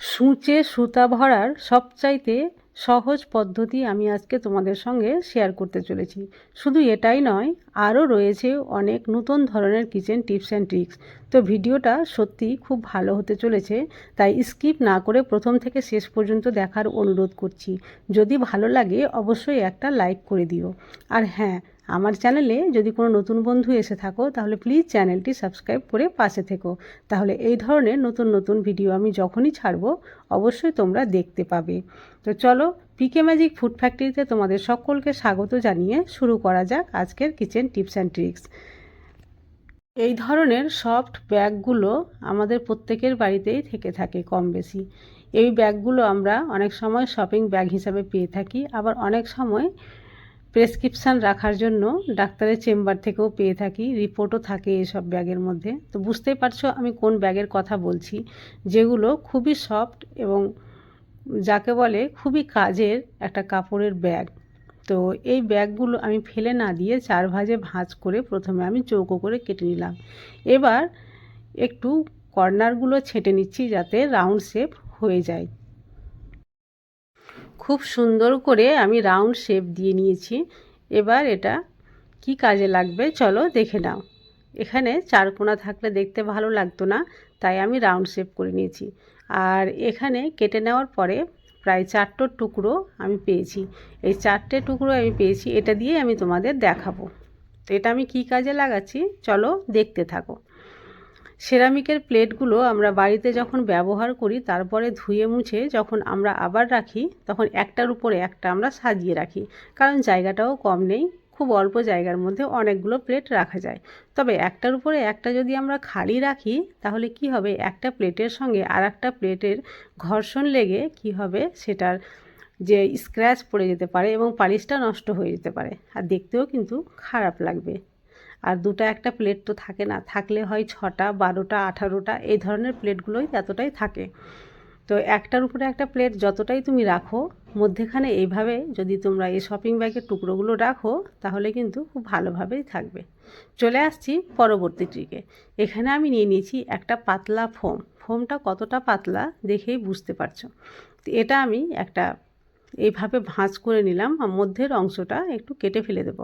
সূচে সুতা ভরার সবচাইতে সহজ পদ্ধতি আমি আজকে তোমাদের সঙ্গে শেয়ার করতে চলেছি। শুধু এটাই নয়, আরও রয়েছে অনেক নতুন ধরনের কিচেন টিপস অ্যান্ড ট্রিক্স তো ভিডিওটা সত্যি খুব ভালো হতে চলেছে, তাই স্কিপ না করে প্রথম থেকে শেষ পর্যন্ত দেখার অনুরোধ করছি। যদি ভালো লাগে, অবশ্যই একটা লাইক করে দিও। আর হ্যাঁ আমার চ্যানেলে যদি কোনো নতুন বন্ধু এসে থাকো, তাহলে প্লিজ চ্যানেলটি সাবস্ক্রাইব করে পাশে থেকো। তাহলে এই ধরনের নতুন নতুন ভিডিও আমি যখনই ছাড়বো, অবশ্যই তোমরা দেখতে পাবে। তো চলো পিকে ম্যাজিক ফুড ফ্যাক্টরিতে তোমাদের সকলকে স্বাগত জানিয়ে শুরু করা যাক আজকের কিচেন টিপস অ্যান্ড ট্রিক্স এই ধরনের সফট ব্যাগগুলো আমাদের প্রত্যেকের বাড়িতেই থেকে থাকে কম বেশি। এই ব্যাগগুলো আমরা অনেক সময় শপিং ব্যাগ হিসাবে পেয়ে থাকি, আবার অনেক সময় প্রেসক্রিপশান রাখার জন্য ডাক্তারের চেম্বার থেকেও পেয়ে থাকি, রিপোর্টও থাকে এসব ব্যাগের মধ্যে। তো বুঝতেই পারছ আমি কোন ব্যাগের কথা বলছি। যেগুলো খুবই সফট এবং যাকে বলে খুবই কাজের একটা কাপড়ের ব্যাগ। তো এই ব্যাগগুলো আমি ফেলে না দিয়ে চার ভাজে ভাঁজ করে প্রথমে আমি চৌকো করে কেটে নিলাম। এবার একটু কর্নারগুলো ছেটে নিচ্ছি যাতে রাউন্ড শেপ হয়ে যায়। খুব সুন্দর করে আমি রাউন্ড শেপ দিয়ে নিয়েছি। এবার এটা কি কাজে লাগবে চলো দেখে নাও। এখানে চার কোনা থাকলে দেখতে ভালো লাগতো না, তাই আমি রাউন্ড শেপ করে নিয়েছি। আর এখানে কেটে নেওয়ার পরে প্রায় চারটোর টুকরো আমি পেয়েছি। এই চারটে টুকরো আমি পেয়েছি, এটা দিয়ে আমি তোমাদের দেখাবো। তো এটা আমি কি কাজে লাগাচ্ছি? চলো দেখতে থাকো। সেরামিকের প্লেটগুলো আমরা বাড়িতে যখন ব্যবহার করি, তারপরে ধুয়ে মুছে যখন আমরা আবার রাখি, তখন একটার উপরে একটা আমরা সাজিয়ে রাখি। কারণ জায়গাটাও কম নেই, খুব অল্প জায়গার মধ্যে অনেকগুলো প্লেট রাখা যায়। তবে একটার উপরে একটা যদি আমরা খালি রাখি, তাহলে কি হবে? একটা প্লেটের সঙ্গে আর একটা প্লেটের ঘর্ষণ লেগে কি হবে? সেটার যে স্ক্র্যাচ পড়ে যেতে পারে এবং পালিশটা নষ্ট হয়ে যেতে পারে। আর দেখতেও কিন্তু খারাপ লাগবে। আর দুটা একটা প্লেট তো থাকে না। থাকলে হয় ছটা, বারোটা, আঠারোটা, এই ধরনের প্লেটগুলোই এতটাই থাকে। তো একটার উপরে একটা প্লেট যতটাই তুমি রাখো, মধ্যেখানে এইভাবে যদি তোমরা এই শপিং ব্যাগের টুকরোগুলো রাখো, তাহলে কিন্তু খুব ভালোভাবেই থাকবে। চলে আসছি পরবর্তী ট্রিকে এখানে আমি নিয়ে নিয়েছি একটা পাতলা ফোম ফোমটা কতটা পাতলা দেখেই বুঝতে পারছ। এটা আমি একটা এইভাবে ভাঁজ করে নিলাম মধ্যের অংশটা একটু কেটে ফেলে দেব।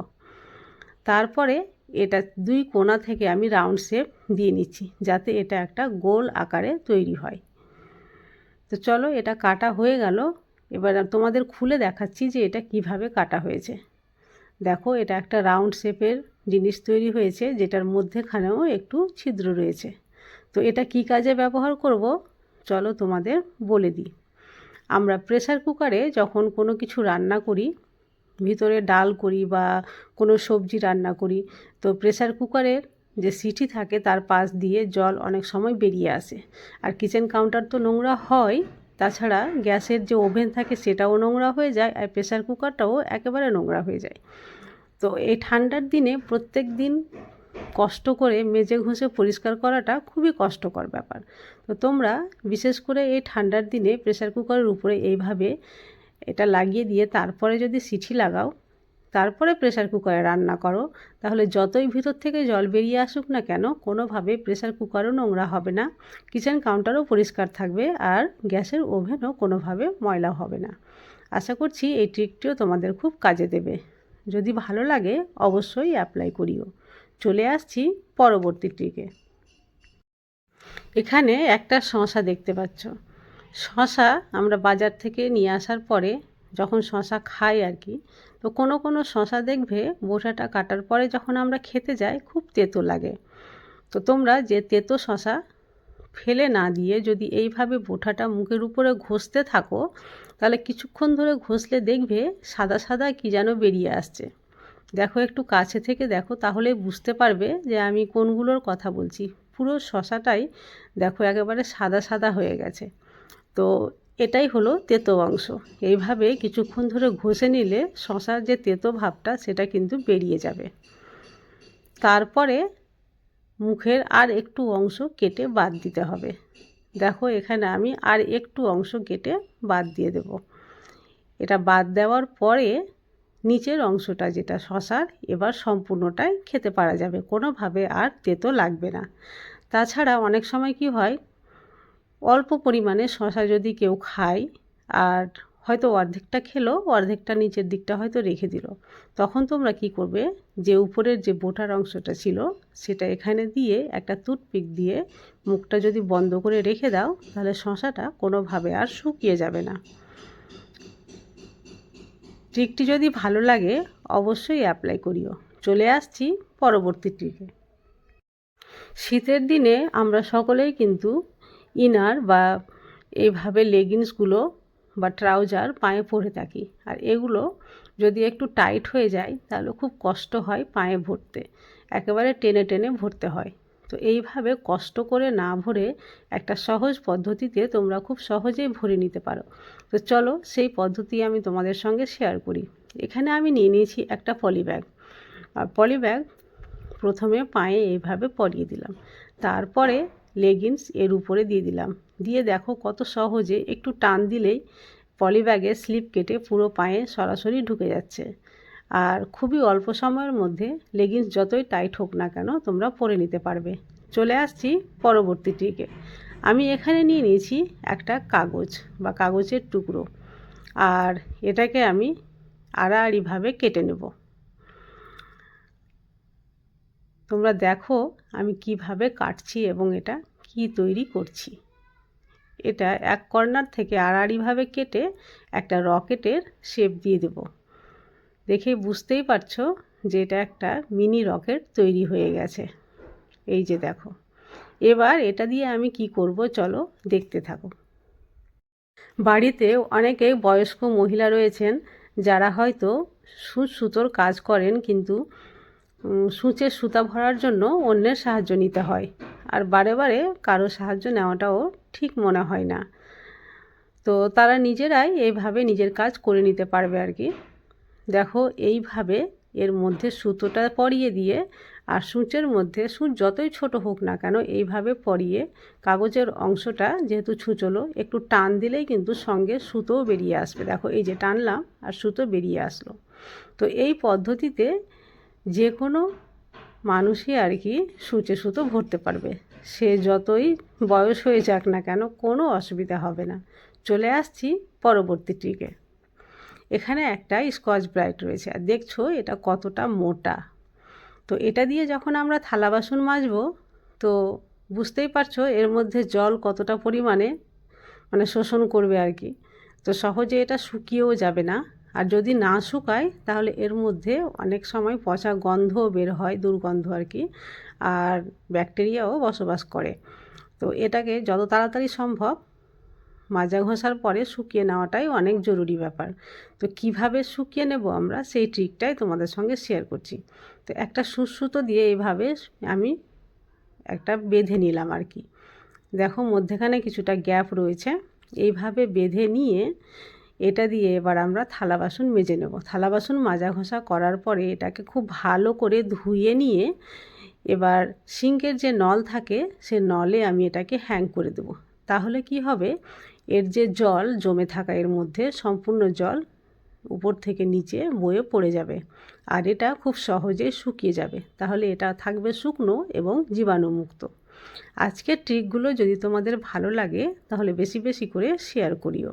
তারপরে এটা দুই কোণা থেকে আমি রাউন্ড শেপ দিয়ে নিচ্ছি, যাতে এটা একটা গোল আকারে তৈরি হয়। তো চলো এটা কাটা হয়ে গেল। এবার তোমাদের খুলে দেখাচ্ছি যে এটা কীভাবে কাটা হয়েছে। দেখো, এটা একটা রাউন্ড শেপের জিনিস তৈরি হয়েছে, যেটার মধ্যেখানেও একটু ছিদ্র রয়েছে। তো এটা কি কাজে ব্যবহার করব? চলো তোমাদের বলে দিই। আমরা প্রেসার কুকারে যখন কোনো কিছু রান্না করি ভিতরে ডাল করি বা কোনো সবজি রান্না করি। তো প্রেসার কুকারের যে সিটি থাকে তার পাশ দিয়ে জল অনেক সময় বেরিয়ে আসে। আর কিচেন কাউন্টার তো নোংরা হয়, তাছাড়া গ্যাসের যে ওভেন থাকে সেটাও নোংরা হয়ে যায় আর প্রেসার কুকারটাও একেবারে নোংরা হয়ে যায়। তো এই ঠান্ডার দিনে প্রত্যেক দিন কষ্ট করে মেজে ঘষে পরিষ্কার করাটা খুবই কষ্টকর ব্যাপার। তো তোমরা বিশেষ করে এই ঠান্ডার দিনে প্রেসার কুকারের উপরে এইভাবে এটা লাগিয়ে দিয়ে তারপরে যদি সিটি লাগাও, তারপরে প্রেসার কুকারে রান্না করো, তাহলে যতই ভিতর থেকে জল বেরিয়ে আসুক না কেন কোনোভাবে প্রেসার কুকারও নোংরা হবে না। কিচেন কাউন্টারও পরিষ্কার থাকবে আর গ্যাসের ওভেনও কোনোভাবে ময়লা হবে না। আশা করছি এই ট্রিকটিও তোমাদের খুব কাজে দেবে। যদি ভালো লাগে, অবশ্যই অ্যাপ্লাই করিও। চলে আসছি পরবর্তী ট্রিকে এখানে একটা শশা দেখতে পাচ্ছ। শশা আমরা বাজার থেকে নিয়ে আসার পরে যখন শশা খাই আর কি, তো কোনো কোনো শশা দেখবে বোটাটা কাটার পরে যখন আমরা খেতে যাই খুব তেতো লাগে। তো তোমরা যে তেতো শশা ফেলে না দিয়ে যদি এইভাবে বোঠাটা মুখের উপরে ঘষতে থাকো, তাহলে কিছুক্ষণ ধরে ঘষলে দেখবে সাদা সাদা কি যেন বেরিয়ে আসছে। দেখো একটু কাছে থেকে দেখো, তাহলে বুঝতে পারবে যে আমি কোনগুলোর কথা বলছি। পুরো শশাটাই দেখো একেবারে সাদা সাদা হয়ে গেছে। তো এটাই হলো তেতো অংশ। এইভাবে কিছুক্ষণ ধরে ঘষে নিলে শশার যে তেতো ভাবটা সেটা কিন্তু বেরিয়ে যাবে। তারপরে মুখের আর একটু অংশ কেটে বাদ দিতে হবে। দেখো এখানে আমি আর একটু অংশ কেটে বাদ দিয়ে দেব। এটা বাদ দেওয়ার পরে নিচের অংশটা যেটা শশার, এবার সম্পূর্ণটাই খেতে পারা যাবে। কোনোভাবে আর তেতো লাগবে না। তাছাড়া অনেক সময় কি হয় অল্প পরিমাণে শশা যদি কেউ খায় আর হয়তো অর্ধেকটা খেলো, অর্ধেকটা নিচের দিকটা হয়তো রেখে দিল, তখন তোমরা কি করবে? যে উপরের যে বোটার অংশটা ছিল, সেটা এখানে দিয়ে একটা টুথপিক দিয়ে মুখটা যদি বন্ধ করে রেখে দাও, তাহলে শশাটা কোনোভাবে আর শুকিয়ে যাবে না। ট্রিকটি যদি ভালো লাগে, অবশ্যই অ্যাপ্লাই করিও। চলে আসছি পরবর্তী ট্রিকে। শীতের দিনে আমরা সকলেই কিন্তু ইনার বা এইভাবে লেগিংসগুলো বা ট্রাউজার পায়ে পরে থাকি। আর এগুলো যদি একটু টাইট হয়ে যায়, তাহলে খুব কষ্ট হয় পায়ে ভরতে। একেবারে টেনে টেনে ভরতে হয়। তো এইভাবে কষ্ট করে না ভরে একটা সহজ পদ্ধতিতে তোমরা খুব সহজেই ভরে নিতে পারো। তো চলো সেই পদ্ধতি আমি তোমাদের সঙ্গে শেয়ার করি। এখানে আমি নিয়ে নিয়েছি একটা পলি ব্যাগ আর পলি ব্যাগ প্রথমে পায়ে এইভাবে পরিয়ে দিলাম। তারপরে লেগিংস এর উপরে দিয়ে দিলাম। দিয়ে দেখো কত সহজে একটু টান দিলেই পলি ব্যাগে স্লিপ কেটে পুরো পায়ে সরাসরি ঢুকে যাচ্ছে। আর খুবই অল্প সময়ের মধ্যে লেগিংস যতই টাইট হোক না কেন তোমরা পরে নিতে পারবে। চলে আসছি পরবর্তী ট্রিকে। আমি এখানে নিয়ে নিয়েছি একটা কাগজ বা কাগজের টুকরো। আর এটাকে আমি আড়াআড়িভাবে কেটে নেব। তোমরা দেখো আমি কীভাবে কাটছি এবং এটা কি তৈরি করছি। এটা এক কর্নার থেকে আড়াআড়িভাবে কেটে একটা রকেটের শেপ দিয়ে দেব। দেখে বুঝতেই পারছ যে এটা একটা মিনি রকেট তৈরি হয়ে গেছে। এই যে দেখো। এবার এটা দিয়ে আমি কি করব চলো দেখতে থাকো। বাড়িতে অনেকে বয়স্ক মহিলা রয়েছেন যারা হয়তো সুচ সুতোর কাজ করেন কিন্তু সূচের সুতা ভরার জন্য অন্যের সাহায্য নিতে হয়। আর বারে বারে কারও সাহায্য নেওয়াটাও ঠিক মনে হয় না। তো তারা নিজেরাই এইভাবে নিজের কাজ করে নিতে পারবে আর কি। দেখো, এইভাবে এর মধ্যে সুতোটা পরিয়ে দিয়ে আর সূচের মধ্যে সূচ যতই ছোট হোক না কেন এইভাবে পরিয়ে কাগজের অংশটা যেহেতু ছুচলো, একটু টান দিলেই কিন্তু সঙ্গে সুতোও বেরিয়ে আসবে। দেখো, এই যে টানলাম আর সুতো বেরিয়ে আসলো। তো এই পদ্ধতিতে যে কোনো মানুষই আর কি সূচে সুতো ভরতে পারবে। সে যতই বয়স হয়ে যাক না কেন কোনো অসুবিধা হবে না। চলে আসছি পরবর্তী ট্রিকে। এখানে একটা স্কচ ব্রাইট রয়েছে। আর দেখছ এটা কতটা মোটা। তো এটা দিয়ে যখন আমরা থালা বাসন মাজবো, তো বুঝতেই পারছ এর মধ্যে জল কতটা পরিমাণে মানে শোষণ করবে আর কি। তো সহজে এটা শুকিয়েও যাবে না। আর যদি না শুকায়, তাহলে এর মধ্যে অনেক সময় পচা গন্ধও বের হয়, দুর্গন্ধ আর কি, আর ব্যাকটেরিয়াও বসবাস করে। তো এটাকে যত তাড়াতাড়ি সম্ভব মাজা ঘষার পরে শুকিয়ে নেওয়াটাই অনেক জরুরি ব্যাপার। তো কীভাবে শুকিয়ে নেব আমরা, সেই ট্রিকটাই তোমাদের সঙ্গে শেয়ার করছি। তো একটা সুসুতো দিয়ে এইভাবে আমি একটা বেঁধে নিলাম আর কি। দেখো, মধ্যেখানে কিছুটা গ্যাপ রয়েছে। এইভাবে বেঁধে নিয়ে এটা দিয়ে এবার আমরা থালা বাসন মেজে নেব। থালা বাসন মাজা ঘষা করার পরে এটাকে খুব ভালো করে ধুয়ে নিয়ে এবার সিঙ্কের যে নল থাকে, সে নলে আমি এটাকে হ্যাং করে দেব। তাহলে কি হবে? এর যে জল জমে থাকা এর মধ্যে সম্পূর্ণ জল উপর থেকে নিচে বয়ে পড়ে যাবে আর এটা খুব সহজে শুকিয়ে যাবে। তাহলে এটা থাকবে শুকনো এবং জীবাণুমুক্ত। আজকের ট্রিকগুলো যদি তোমাদের ভালো লাগে, তাহলে বেশি বেশি করে শেয়ার করিও।